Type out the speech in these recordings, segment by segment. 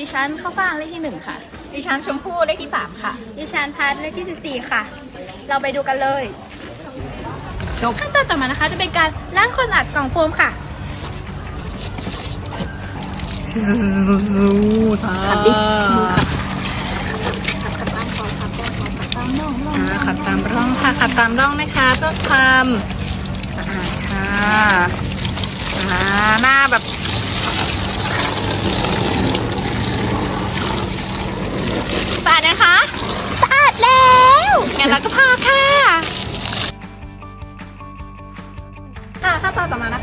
ดิฉันข้าวฟ่างเลขที่หนึ่งค่ะ ดิฉันชมพู่เลขที่สามค่ะ ดิฉันพัทเลขที่14ค่ะ เราไปดูกันเลยจบขั้นตอนต่อมานะคะ จะเป็นการล้างคนอัดกล่องโฟมค่ะขัดดิมือขัดอ่าขัดตามร่องค่ะขัดตามร่องนะคะเพื่อความสะอาดค่ะอ่าหน้าแบบ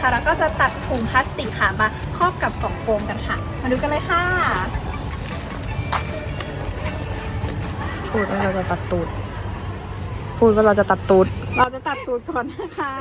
ตอนต่อมานะคะเราก็จะตัดถุงพลาสติกค่ะมาครอบกับกล่องโฟมกันค่ะ มาดูกันเลยค่ะพูดว่าเราจะตัดตูด พูดว่าเราจะตัดตูด เราจะตัดสูตรก่อนนะคะ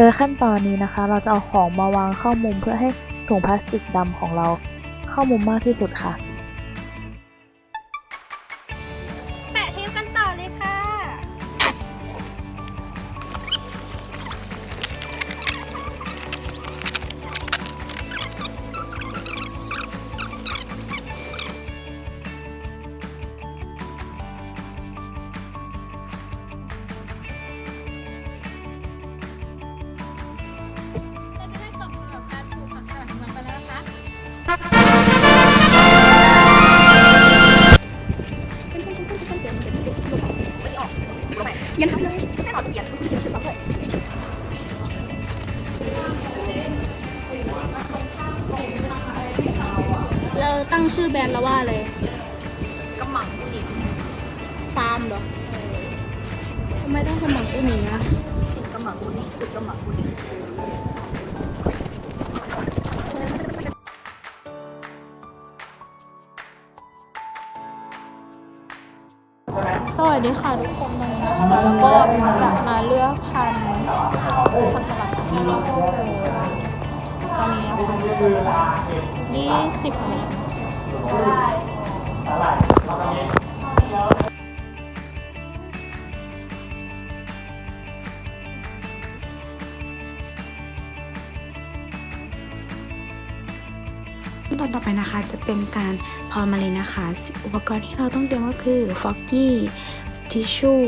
โดยขั้นตอนนี้นะคะ เราจะเอาของมาวางเข้ามุมเพื่อให้ถุงพลาสติกดำของเราเข้ามุมมากที่สุดค่ะ ตั้งชื่อแบรนด์แล้วว่าอะไรกำหมังผู้หญิงฟาร์มเหรอทำไมต้องกำมังอุหนิงอะถึงกำหมังผู้หญิงสุดกำหมังผู้หญิงสวัสดีค่ะทุกคนตอนนี้นะคะแล้วก็จะมาเลือกพันธุ์ผักสลัดที่เราโตอนนี้นะคะยี่สิบเมตรขั้น ตอนต่อไปนะคะจะเป็นการพอมาเลยนะคะ อุปกรณ์ที่เราต้องเตรียมก็คือฟอกกี้ทิชชู่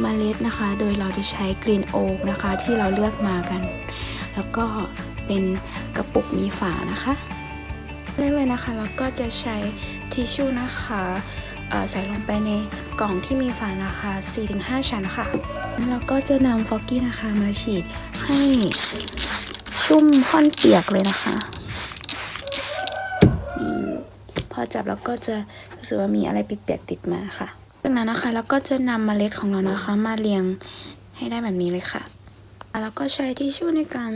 เมล็ดนะคะ โดยเราจะใช้กรีนโอ๊กนะคะที่เราเลือกมากัน แล้วก็เป็นกระปุกมีฝานะคะ เริ่มเลยนะคะ แล้วก็จะใช้ทิชชู่นะคะใส่ลงไปในกล่องที่มีฝานะคะ 4-5 ชั้นค่ะ แล้วก็จะนำฟอกกี้นะคะมาฉีดให้ชุ่มค่อนเปียกเลยนะคะ พอจับแล้วก็จะรู้สึกว่ามีอะไรเปียกๆติดมาค่ะจากนั้นนะคะแล้วก็จะนำเมล็ดของเรานะคะ มาเรียงให้ได้แบบนี้เลยค่ะ แล้วก็ใช้ทิชชู่ในการ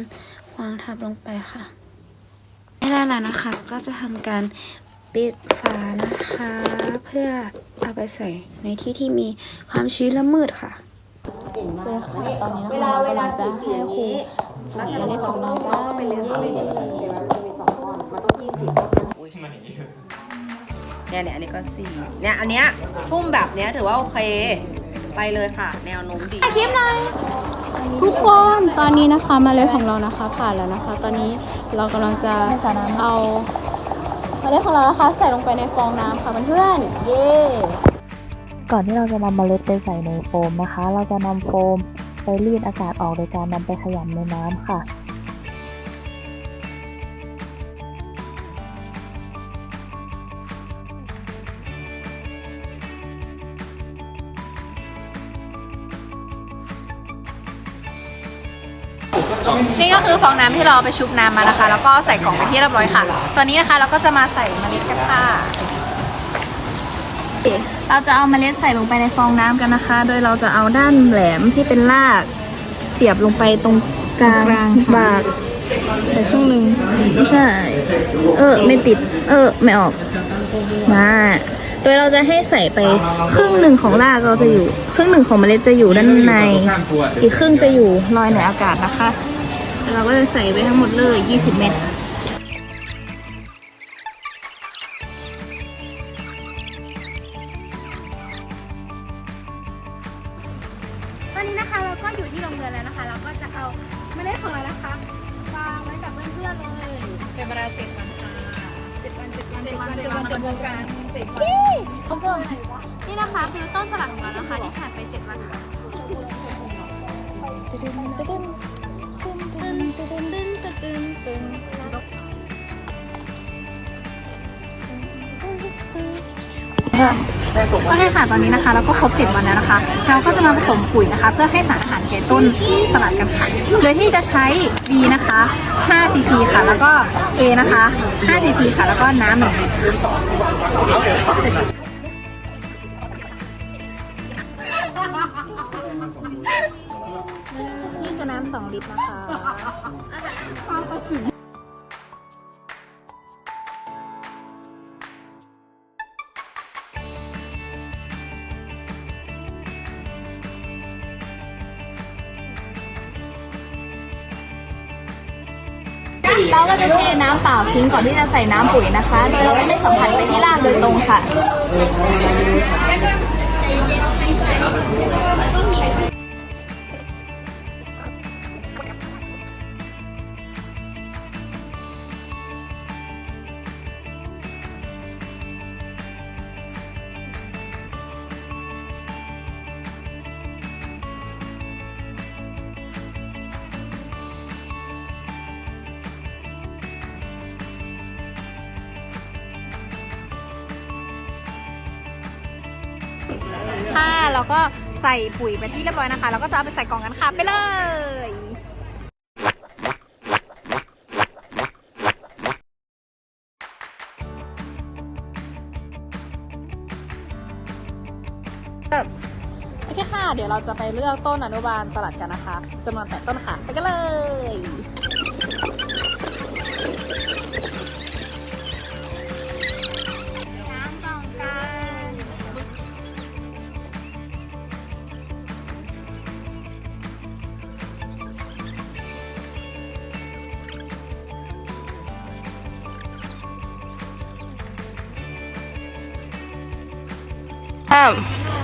วางทับลงไปค่ะ ไม่ได้แล้วนะคะ ก็จะทำการปิดฝานะคะ เพื่อเอาไปใส่ในที่ที่มีความชื้นและมืดค่ะเสื้อค่ะตอนนี้นะคะเรากำลังจะให้ครูฝังเมล็ดของเราได้เย้เนี่ยเนี่ยอันนี้ก็สี่เนี่ยอันเนี้ยชุ่มแบบเนี้ยถือว่าโอเค ไปเลยค่ะ แนวโน้มดีคลิปหน่อย ทุกคนตอนนี้นะคะเมล็ดของเรานะคะผ่านแล้วนะคะ ตอนนี้เรากำลังจะเอาเมล็ดของเรานะคะใส่ลงไปในฟองน้ำค่ะเพื่อนๆเย้ก่อนที่เราจะนำเมล็ดไปใส่ในโฟมนะคะ เราจะนำโฟมไปรีดอากาศออกโดยการนำไปขยำในน้ำค่ะ นี่ก็คือฟองน้ำที่เราเอาไปชุบน้ำมานะคะ แล้วก็ใส่กล่องไปที่เรียบร้อยค่ะ ตัวนี้นะคะเราก็จะมาใส่เมล็ดกันค่ะ เราจะเอาเมล็ดใส่ลงไปในฟองน้ำกันนะคะ โดยเราจะเอาด้านแหลมที่เป็นรากเสียบลงไปตรงกลางกลางค่ะ บากใส่ครึ่งหนึ่งไม่ใช่ เออ ไม่ติด เออ ไม่ออก มา โดยเราจะให้ใส่ไปครึ่งหนึ่งของรากเราจะอยู่ ครึ่งหนึ่งของเมล็ดจะอยู่ด้านใน อีกครึ่งจะอยู่ลอยในอากาศนะคะแล้ว เราก็จะใส่ไปทั้งหมดเลย 20 เม็ดตอนนี้นะคะเราก็อยู่ที่โรงเรียนแล้วนะคะ เราก็จะเอาเมล็ดของเรานะคะวางไว้กับเพื่อนๆเลย เป็นเวลาเจ็ดวันค่ะเจ็ดวันเจ็ดวันเจ็ดวันเจ็ดวันจะบวกกันเจ็ดวันนี่นะคะคือต้นสลัดของเรานะคะที่ผ่านไปเจ็ดวันค่ะตึ้นตึ้น ตึ้นตึ้นตึ้นตึ้นตึ้นตึ้นตึ้นก็ได้ค่ะตอนนี้นะคะเราก็ครบ7วันแล้วนะคะเราก็จะมาผสมปุ๋ยนะคะ เพื่อให้สารอาหารแก่ต้นสลัดกันค่ะโดยที่จะใช้ B นะคะ5 cc ค่ะ แล้วก็ A นะคะ5 cc ค่ะ แล้วก็น้ำหนึ่ง นี่คือน้ำสองลิตรนะคะเราก็จะเทน้ำเปล่าทิ้งก่อนที่จะใส่น้ำปุ๋ยนะคะโดยเราไม่ได้สัมผัสไปที่รากโดยตรงค่ะ ค่ะเราก็ใส่ปุ๋ยไปที่เรียบร้อยนะคะเราก็จะเอาไปใส่กล่องกันค่ะไปเลยโอเคค่ะ เดี๋ยวเราจะไปเลือกต้นอนุบาลสลัดกันนะคะจำนวนแปดต้นค่ะ ไปกันเลย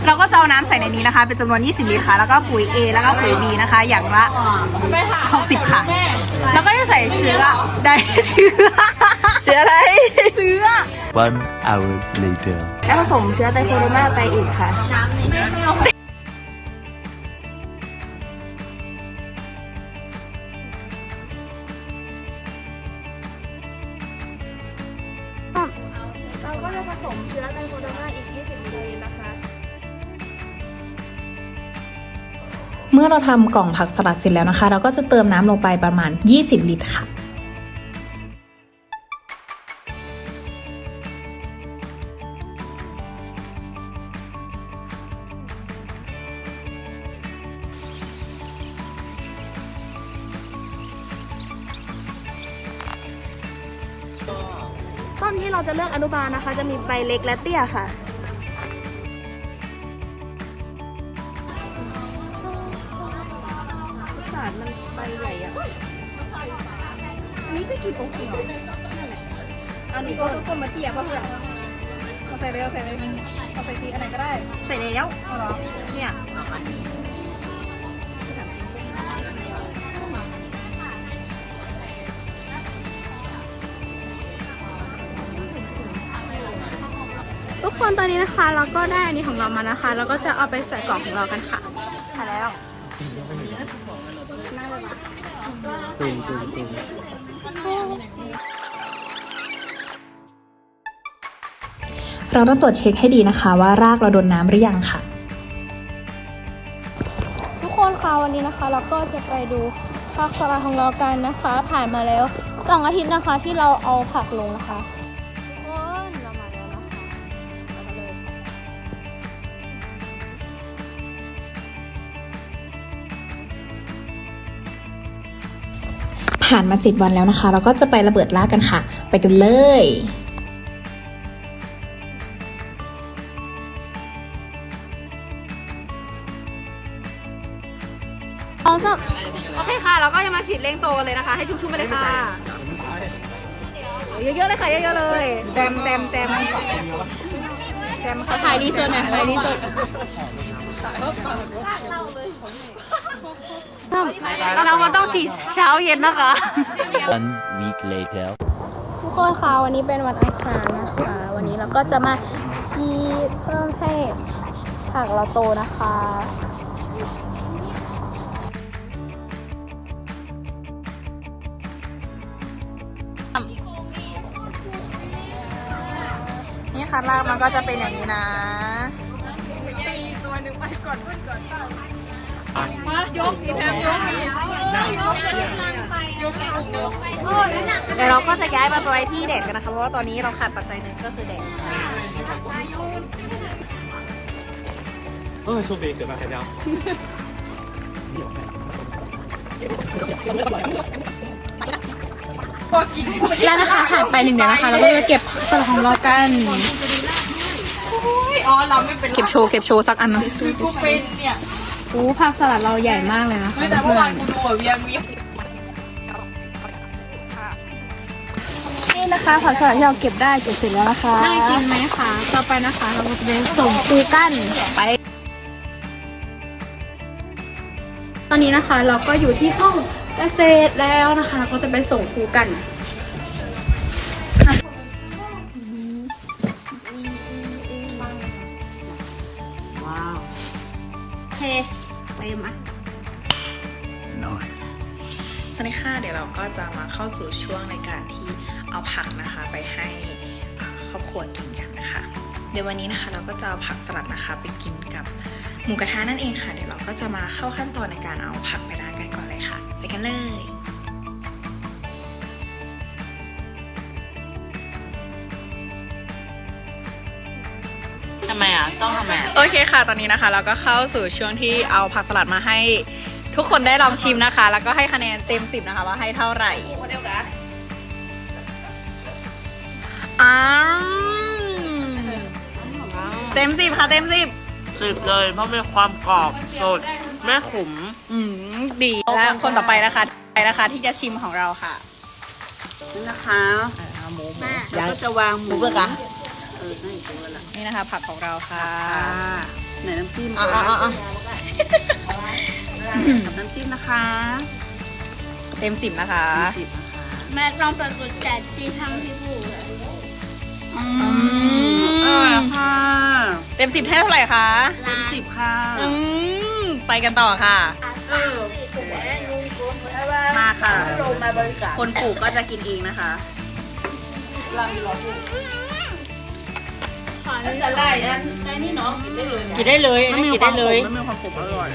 เราก็จะเอาน้ำใส่ในนี้นะคะ เป็นจำนวน 20 ลิตรค่ะ แล้วก็ปุ๋ย A แล้วก็ปุ๋ย B นะคะ อย่างละ 60 ค่ะ แล้วก็จะใส่เชื้อได้เชื้อเชื้ออะไรเชื้อ One hour later. และผสมเชื้อไตโคโรนาไปอีกค่ะ เมื่อเราทำกล่องผักสลัดเสร็จแล้วนะคะ เราก็จะเติมน้ำลงไปประมาณ 20 ลิตรค่ะต้นที่เราจะเลือกอนุบาลนะคะ จะมีใบเล็กและเตี้ยค่ะารมันใบใหญ่อะอันนี้ใช่กี่โป๊กกี่หรออันนี้ก็ต้นมาเตี้ยป่ะเพื่อนเอาใส่เลยเอาใส่เลยเอาใส่ตีอันไหนก็ได้ ใส่แล้วเอาเหรอ เนี่ยทุกคนตอนนี้นะคะเราก็ได้อันนี้ของเรามานะคะ เราก็จะเอาไปใส่กล่องของเรากันค่ะค่ะแล้ว เราต้องตรวจเช็คให้ดีนะคะ ว่ารากเราโดนน้ำหรือยังค่ะ ทุกคนคะวันนี้นะคะ เราก็จะไปดูผักสลัดของเรากันนะคะ ผ่านมาแล้วสองอาทิตย์นะคะที่เราเอาผักลงนะคะ ผ่านมา 7 วันแล้วนะคะ เราก็จะไประเบิดล่ากันค่ะ ไปกันเลยเอาสักโอเคค่ะ เราก็จะมาฉีดเร่งโตกันเลยนะคะ ให้ชุ่มๆไปเลยค่ะ เยอะๆเลยค่ะ เยอะๆเลยเต็มเต็มเต็มเต็มค่ะถ่ายรีเสิร์ชหน่อยถ่ายรีเสิร์ช เราก็ต้องฉีดเช้าเย็นนะคะ One week later. ทุกคนคะวันนี้เป็นวันอังคารนะคะ วันนี้เราก็จะมาชีสเพิ่มให้ผักเราโตนะคะนี่ค่ะรากมันก็จะเป็นอย่างนี้นะเดี๋ยวเราก็จะย้ายมาไว้ที่แดดกันนะคะ เพราะว่าตอนนี้เราขาดปัจจัยหนึ่งก็คือแดดเออโชคดีเกิดมาแค่เดียวแล้วนะคะผ่านไปหนึ่งเดือนนะคะ เราก็จะเก็บสลัดของเรากันเก็บโชว์เก็บโชว์สักอันนะ โอ้ผักสลัดเราใหญ่มากเลยนะคะแต่เมื่อวานกูดูอะเวียนมีนี่นะคะผักสลัดที่เราเก็บได้เก็บเสร็จแล้วนะคะน่ากินไหมคะต่อไปนะคะเราก็จะไปส่งปูกันไป ตอนนี้นะคะเราก็อยู่ที่ห้องเกษตรแล้วนะคะเราก็จะไปส่งครูกัน ไปมา Nice. สวัสดีค่ะเดี๋ยวเราก็จะมาเข้าสู่ช่วงในการที่เอาผักนะคะไปให้อ่าครอบครัวกินกันนะคะ เดี๋ยววันนี้นะคะเราก็จะเอาผักสลัดนะคะ ไปกินกับหมูกระทะนั่นเองค่ะ เดี๋ยวเราก็จะมาเข้าขั้นตอนในการเอาผักไปล้างกันก่อนเลยค่ะ ไปกันเลย ทำไมอะ ต้องทำไมโอเคค่ะ ตอนนี้นะคะ เราก็เข้าสู่ช่วงที่เอาผักสลัดมาให้ทุกคนได้ลองชิมนะคะ แล้วก็ให้คะแนนเต็มสิบนะคะว่าให้เท่าไหร่อ้าวเต็มสิบค่ะ เต็มสิบสิบเลย เพราะมีความกรอบสดไม่ขมอืมดีและคนต่อไปนะคะไปนะคะ ที่จะชิมของเราค่ะนี่นะคะแล้วก็จะวางหมูเบอร์กะ ออนี่ตัวละนี่นะคะ ผักของเราค่ะ ไหนน้ำจิ้มอะอะอะอะ กับน้ำจิ้มนะคะเต็มสิบนะคะสิบนะคะ แม่ลองเป็นกุญแจที่ทำที่ผู้อืเออมค่ะเต็มสิบให้เท่าไหร่คะเต็มสิบค่ะ อืมไปกันต่อค่ะมาค่ะคนปลูกก็จะกินเองนะคะ กินได้เลยอันไม่นี้มีกินควาได้มขเลยมไม่มีความขมอร่อย